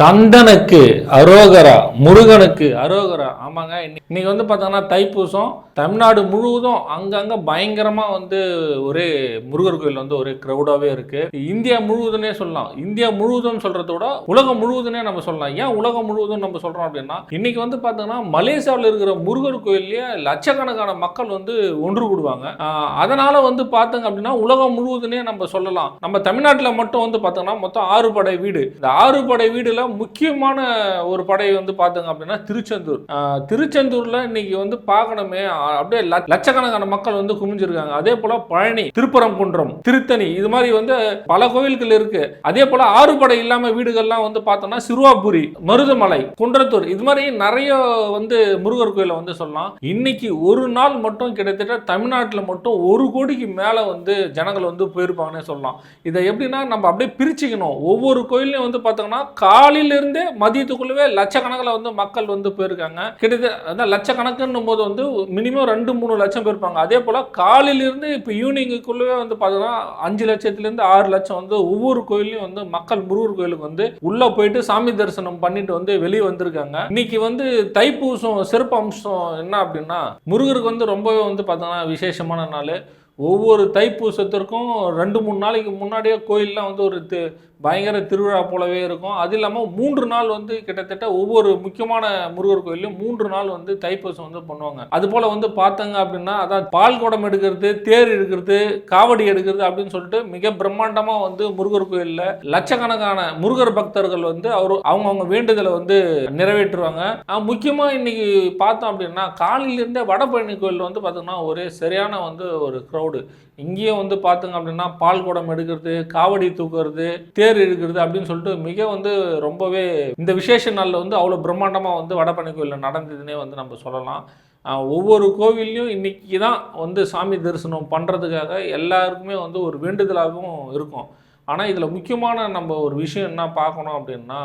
கந்தனுக்கு அரோகரா முருகனுக்கு அரோகரா. ஆமாங்க இன்னைக்கு வந்து பார்த்தோன்னா தைப்பூசம். தமிழ்நாடு முழுவதும் அங்கங்கே பயங்கரமாக வந்து ஒரே முருகர் கோயில் வந்து ஒரே க்ரௌடாகவே இருக்குது இந்தியா முழுவதுனே சொல்லலாம். இந்தியா முழுவதும் சொல்கிறத விட உலகம் முழுவதுனே நம்ம சொல்லலாம். ஏன் உலகம் முழுவதும் நம்ம சொல்கிறோம் அப்படின்னா இன்னைக்கு வந்து பார்த்தோன்னா மலேசியாவில் இருக்கிற முருகர் கோயில்லையே லட்சக்கணக்கான மக்கள் வந்து ஒன்று கூடுவாங்க அதனால் வந்து பார்த்தோங்க அப்படின்னா உலகம் முழுவதுனே நம்ம சொல்லலாம். நம்ம தமிழ்நாட்டில் மட்டும் வந்து பார்த்தோம்னா மொத்தம் ஆறு படை வீடு. இந்த ஆறு படை வீடில் முக்கியமான ஒரு படை வந்து பார்த்தோங்க அப்படின்னா திருச்செந்தூர். திருச்செந்தூரில் இன்னைக்கு வந்து பார்க்கணுமே அப்படியே லட்ச- லட்சக்கணக்கான மக்கள் வந்து குமிஞ்சிருக்காங்க. அதே போல பழனி திருப்பரங்குன்றம் திருத்தணி இது மாதிரி வந்து பல கோவில்கள் இருக்கு. அதே போல ஆறு படை இல்லாம வீடுகள்லாம் வந்து பார்த்தோம்னா சிறுவாபுரி மருதமலை குன்றத்தூர் இது மாதிரி நிறைய வந்து முருகர் கோயிலை வந்து சொல்லலாம். இன்னைக்கு ஒரு நாள் மட்டும் கிட்டத்தட்ட தமிழ்நாட்டில் மட்டும் ஒரு கோடிக்கு மேலே வந்து ஜனங்கள் வந்து போயிருப்பாங்கன்னே சொல்லலாம். இதை எப்படின்னா நம்ம அப்படியே பிரிச்சுக்கணும். ஒவ்வொரு கோயிலையும் வந்து பார்த்தோம்னா காலையிலிருந்தே மதியத்துக்குள்ளவே லட்சக்கணக்கில் வந்து மக்கள் வந்து போயிருக்காங்க. கிட்டத்தட்ட அதான் லட்சக்கணக்குன்னும் போது வந்து மினிமம் ரெண்டு மூணு லட்சம் போயிருப்பாங்க அதே போல் காலையிலிருந்து இப்போ ஈவினிங்குக்குள்ளவே வந்து பார்த்தோன்னா அஞ்சு லட்சத்துலேருந்து ஆறு லட்சம் வந்து ஒவ்வொரு கோயிலையும் வந்து மக்கள் முருகர் கோயிலுக்கு வந்து உள்ளே போயிட்டு சாமி தரிசனம் பண்ணிட்டு வந்து வெளியே வந்திருக்காங்க. இன்னைக்கு வந்து தைப்பூசம் சிறப்பு அம்சம் என்ன அப்படின்னா முருகருக்கு வந்து ரொம்பவே வந்து பார்த்தோன்னா விசேஷமான நாள். ஒவ்வொரு தைப்பூசத்திற்கும் ரெண்டு மூணு நாளைக்கு முன்னாடியே கோயிலெலாம் வந்து ஒரு தி- பயங்கர திருவிழா போலவே இருக்கும். அது இல்லாமல் மூன்று நாள் வந்து கிட்டத்தட்ட ஒவ்வொரு முக்கியமான முருகர் கோயிலையும் மூன்று நாள் வந்து தைப்பூசம் வந்து பண்ணுவாங்க. அது போல் வந்து பார்த்தாங்க அப்படின்னா அதான் பால் குடம் எடுக்கிறது தேர் எடுக்கிறது காவடி எடுக்கிறது அப்படின்னு சொல்லிட்டு மிக பிரம்மாண்டமாக வந்து முருகர் கோயிலில் லட்சக்கணக்கான முருகர் பக்தர்கள் வந்து அவர் அவங்கவுங்க வேண்டுதலை வந்து நிறைவேற்றுவாங்க. முக்கியமாக இன்னைக்கு பார்த்தோம் அப்படின்னா காலையிலேருந்தே வடபழனி கோயில் வந்து பார்த்தோம்னா ஒரே சரியான வந்து ஒரு க்ரௌட் இங்கேயும் வந்து பார்த்துங்க அப்படின்னா பால் குடம் எடுக்கிறது காவடி தூக்குறது தேர் இழுக்கிறது அப்படின்னு சொல்லிட்டு மிக வந்து ரொம்பவே இந்த விசேஷ நாளில் வந்து அவ்வளோ பிரம்மாண்டமாக வந்து வடபழனி கோயிலில் நடந்ததுன்னே வந்து நம்ம சொல்லலாம். ஒவ்வொரு கோவில்லையும் இன்றைக்கி தான் வந்து சாமி தரிசனம் பண்ணுறதுக்காக எல்லாருக்குமே வந்து ஒரு வேண்டுதலாகவும் இருக்கும். ஆனால் இதில் முக்கியமான நம்ம ஒரு விஷயம் என்ன பார்க்கணும் அப்படின்னா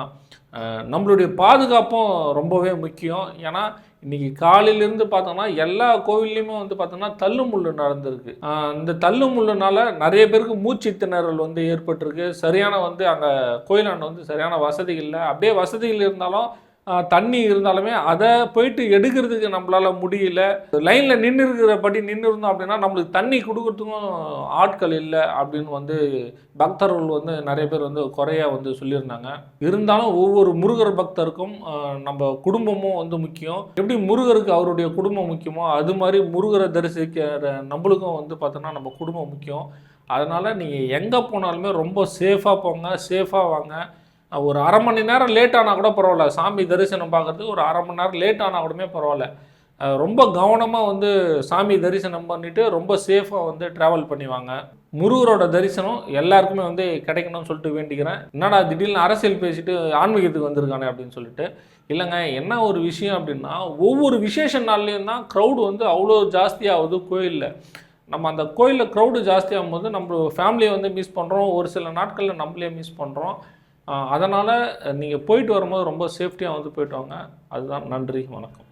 நம்மளுடைய பாதுகாப்பும் ரொம்பவே முக்கியம். ஏன்னா இன்னைக்கு காலையிலேருந்து பார்த்தோம்னா எல்லா கோவில்லையுமே வந்து பார்த்தோம்னா தள்ளுமுள்ளு நடந்திருக்கு. இந்த இந்த தள்ளுமுள்ளுனால நிறைய பேருக்கு மூச்சு திணறல் வந்து ஏற்பட்டிருக்கு. சரியான வந்து அங்கே கோயிலாண்ட வந்து சரியான வசதிகள் இல்லை. அப்படியே வசதிகள் இருந்தாலும் தண்ணி இருந்தாலுமே அதை போயிட்டு எடுக்கிறதுக்கு நம்மளால முடியல. லைனில் நின்று இருக்கிறபடி நின்று இருந்தோம் அப்படின்னா நம்மளுக்கு தண்ணி கொடுக்கறதுக்கும் ஆட்கள் இல்லை அப்படின்னு வந்து பக்தர்கள் வந்து நிறைய பேர் வந்து குறையா வந்து சொல்லியிருந்தாங்க. இருந்தாலும் ஒவ்வொரு முருகர் பக்தருக்கும் நம்ம குடும்பமும் வந்து முக்கியம். எப்படி முருகருக்கு அவருடைய குடும்பம் முக்கியமோ அது மாதிரி முருகரை தரிசிக்கிற நம்மளுக்கும் வந்து பார்த்தோன்னா நம்ம குடும்பம் முக்கியம். அதனால் நீங்கள் எங்கே போனாலுமே ரொம்ப சேஃபாக போங்க சேஃபாக வாங்க. ஒரு அரை மணி நேரம் லேட் ஆனால் கூட பரவாயில்ல. சாமி தரிசனம் பார்க்கறதுக்கு ஒரு அரை மணி நேரம் லேட் ஆனால் கூடமே பரவாயில்ல. ரொம்ப கவனமாக வந்து சாமி தரிசனம் பண்ணிவிட்டு ரொம்ப சேஃபாக வந்து ட்ராவல் பண்ணிவாங்க. முருகரோட தரிசனம் எல்லாருக்குமே வந்து கிடைக்கணும்னு சொல்லிட்டு வேண்டிக்கிறேன். என்னடா திடீர்னு அரசியல் பேசிட்டு ஆன்மீகத்துக்கு வந்திருக்கானே அப்படின்னு சொல்லிட்டு. இல்லைங்க என்ன ஒரு விஷயம் அப்படின்னா ஒவ்வொரு விசேஷ நாள்லேயும் தான் க்ரௌடு வந்து அவ்வளோ ஜாஸ்தியாகுது கோயிலில். நம்ம அந்த கோயிலில் க்ரௌடு ஜாஸ்தியாகும் போது நம்ம ஃபேமிலியை வந்து மிஸ் பண்ணுறோம் ஒரு சில நாட்களில் நம்மளே மிஸ் பண்ணுறோம் அதனால் நீங்கள் போயிட்டு வரும்போது ரொம்ப சேஃப்டியாக வந்து போயிட்டு வாங்க. அதுதான் நன்றி வணக்கம்.